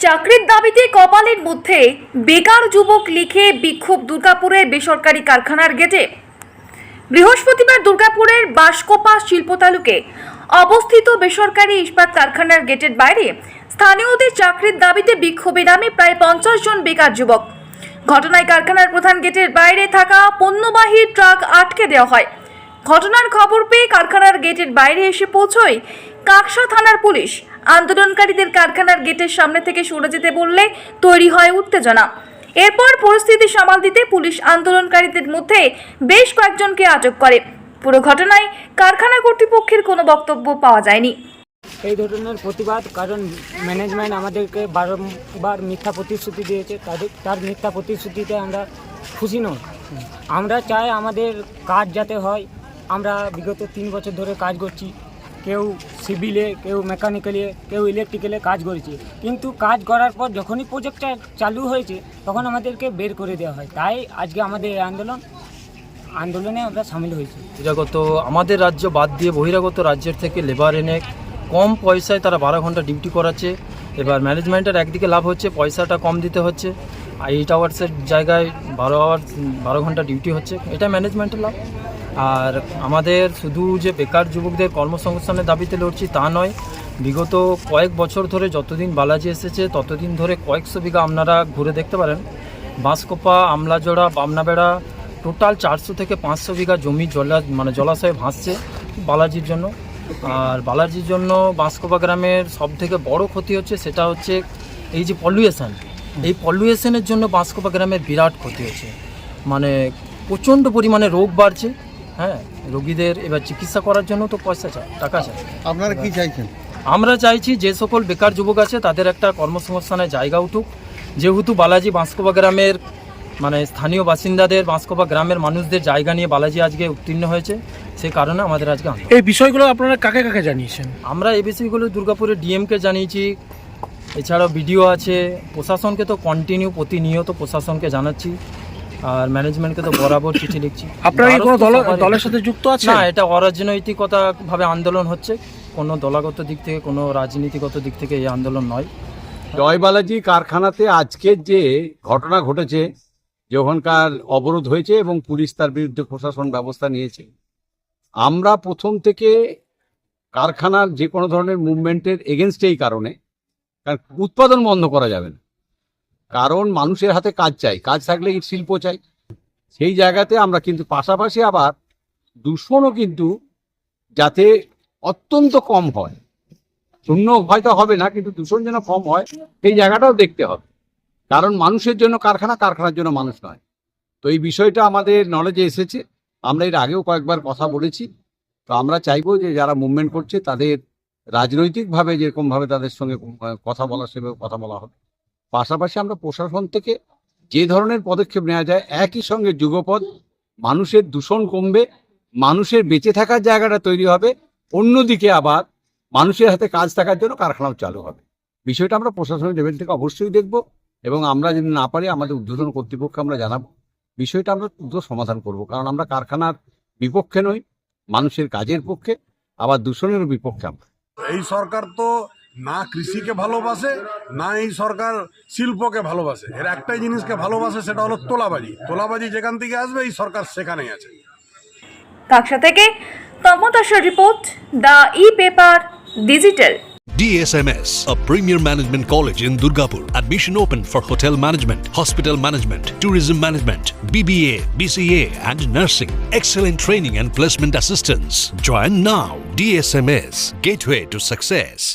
চাকরির দাবিতে কপালের মধ্যে বেকার যুবক লিখে বিক্ষোভ দুর্গাপুরের বেসরকারি কারখানার গেটে। বৃহস্পতিবার দুর্গাপুরের বাঁশকোপা শিল্প তালুকে অবস্থিত বেসরকারি ইস্পাত কারখানার গেটের বাইরে স্থানীয়দের চাকরির দাবিতে বিক্ষোভে নামে প্রায় পঞ্চাশ জন বেকার যুবক। ঘটনায় কারখানার প্রধান গেটের বাইরে থাকা পণ্যবাহী ট্রাক আটকে দেওয়া হয়। ঘটনার খবর পেয়ে কারখানার গেটের বাইরে এসে পৌঁছয় কাকসা থানার পুলিশ। আন্দোলনকারীদের কারখানার গেটের সামনে থেকে সরে যেতে বললে, তৈরি হয় উত্তেজনা। এরপর পরিস্থিতি সামাল দিতে পুলিশ আন্দোলনকারীদের মধ্যে বেশ কয়েকজনকে আটক করে। পুরো ঘটনায় কারখানা কর্তৃপক্ষের কোনো বক্তব্য পাওয়া যায়নি। এই ধরনের প্রতিবাদ, কারণ ম্যানেজমেন্ট আমাদেরকে বারংবার মিথ্যা প্রতিশ্রুতি দিয়েছে। তাদের, তার মিথ্যা প্রতিশ্রুতিতে আমরা খুশি নই। আমরা চাই আমাদের কাজ যাতে হয়। আমরা বিগত তিন বছর ধরে কাজ করছি। কেউ সিভিলে, কেউ মেকানিক্যালে, কেউ ইলেকট্রিক্যালে কাজ করেছে। কিন্তু কাজ করার পর যখনই প্রজেক্টটা চালু হয়েছে, তখন আমাদেরকে বের করে দেওয়া হয়। তাই আজকে আমাদের এই আন্দোলন, আন্দোলনে আমরা সামিল হয়েছি। বহিরাগত, আমাদের রাজ্য বাদ দিয়ে বহিরাগত রাজ্যের থেকে লেবার এনে কম পয়সায় তারা বারো ঘণ্টা ডিউটি করাচ্ছে। এবার ম্যানেজমেন্টের একদিকে লাভ হচ্ছে, পয়সাটা কম দিতে হচ্ছে। আর এইট আওয়ার্সের জায়গায় বারো আওয়ার বারো ঘণ্টা ডিউটি হচ্ছে। এটা ম্যানেজমেন্টের লাভ। আর আমাদের শুধু যে বেকার যুবকদের কর্মসংস্থানের দাবিতে লড়ছি তা নয়, বিগত কয়েক বছর ধরে যতদিন বালাজি এসেছে, ততদিন ধরে কয়েকশো বিঘা আপনারা ঘুরে দেখতে পারেন। বাঁশকোপা, আমলাজোড়া বামনাবেড়া টোটাল চারশো থেকে পাঁচশো বিঘা জমি জলা মানে জলাশয়ে ভাসছে বালাজির জন্য। আর বালাজির জন্য বাঁশকোপা গ্রামের সব থেকে বড় ক্ষতি হচ্ছে সেটা হচ্ছে এই যে পলিউশন এই পলিউশনের জন্য বাঁশকোপা গ্রামের বিরাট ক্ষতি হচ্ছে। মানে প্রচণ্ড পরিমাণে রোগ বাড়ছে। হ্যাঁ রোগীদের এবার চিকিৎসা করার জন্য তো পয়সা চায় টাকা চায় আপনারা কি চাইছেন? আমরা চাইছি যে সকল বেকার যুবক আছে তাদের একটা কর্মসংস্থানের জায়গা উঠুক। যেহেতু বালাজি বাঁশকোপা গ্রামের মানে স্থানীয় বাসিন্দাদের বাঁশকোপা গ্রামের মানুষদের জায়গা নিয়ে বালাজি আজকে উত্তীর্ণ হয়েছে সেই কারণে আমাদের আজকে এই বিষয়গুলো আপনারা কাকে কাকে জানিয়েছেন? আমরা এই বিষয়গুলো দুর্গাপুরের ডিএমকে জানিয়েছি এছাড়াও বিডিও আছে প্রশাসনকে তো কন্টিনিউ প্রতিনিয়ত প্রশাসনকে জানাচ্ছি। আর ম্যানেজমেন্টকে তো বরাবর চিঠি লিখছি। আপনারা কি কোনো দল দলের সাথে যুক্ত আছে না এটা অরাজনৈতিকতা ভাবে আন্দোলন হচ্ছে। কোনো দলাগত দিক থেকে কোনো রাজনীতিগত দিক থেকে এই আন্দোলন নয়। জয়বালাজি কারখানাতে আজকের যে ঘটনা ঘটেছে যে ওখানকার অবরোধ হয়েছে এবং পুলিশ তার বিরুদ্ধে প্রশাসন ব্যবস্থা নিয়েছে আমরা প্রথম থেকে কারখানার যে কোনো ধরনের মুভমেন্টের এগেনস্ট এই কারণে কারণ উৎপাদন বন্ধ করা যাবে না। কারণ মানুষের হাতে কাজ চাই, কাজ থাকলে ইট শিল্প চাই। সেই জায়গাতে আমরা কিন্তু পাশাপাশি আবার দূষণও কিন্তু যাতে অত্যন্ত কম হয়। শূন্য হয়তো হবে না, কিন্তু দূষণ যেন কম হয়, সেই জায়গাটাও দেখতে হবে। কারণ মানুষের জন্য কারখানা, কারখানার জন্য মানুষ নয়। তো এই বিষয়টা আমাদের নলেজে এসেছে। আমরা এর আগেও কয়েকবার কথা বলেছি। তো আমরা চাইব যে যারা মুভমেন্ট করছে, তাদের রাজনৈতিকভাবে যেরকমভাবে তাদের সঙ্গে কথা বলা সেভাবে কথা বলা হবে পাশাপাশি আমরা প্রশাসন থেকে যে ধরনের পদক্ষেপ নেওয়া যায়, একই সঙ্গে যুগপথ, মানুষের দূষণ কমবে, মানুষের বেঁচে থাকার জায়গাটা তৈরি হবে, অন্যদিকে আবার মানুষের হাতে কাজ থাকার জন্য কারখানাও চালু হবে। বিষয়টা আমরা প্রশাসনের লেভেল থেকে অবশ্যই দেখব এবং আমরা যদি না পারি, আমাদের উদ্বোধন কর্তৃপক্ষকে আমরা জানাব। বিষয়টা আমরা দ্রুত সমাধান করব, কারণ আমরা কারখানার বিপক্ষে নই, মানুষের কাজের পক্ষে, আবার দূষণেরও বিপক্ষে আমরা। এই সরকার তো না কৃষিকে ভালোবাসে না এই সরকার শিল্পকে ভালোবাসে এর একটাই জিনিসকে ভালোবাসে সেটা হলো তোলাবাজি তোলাবাজি যেখান থেকে আসবে এই সরকার সেখানেই আছে কাকসা থেকে তমতাসের report the e paper digital DSMS, a premier management college in Durgapur. Admission open for hotel management, hospital management, tourism management, BBA, BCA, and nursing. Excellent training and placement assistance. Join now. DSMS, gateway to success.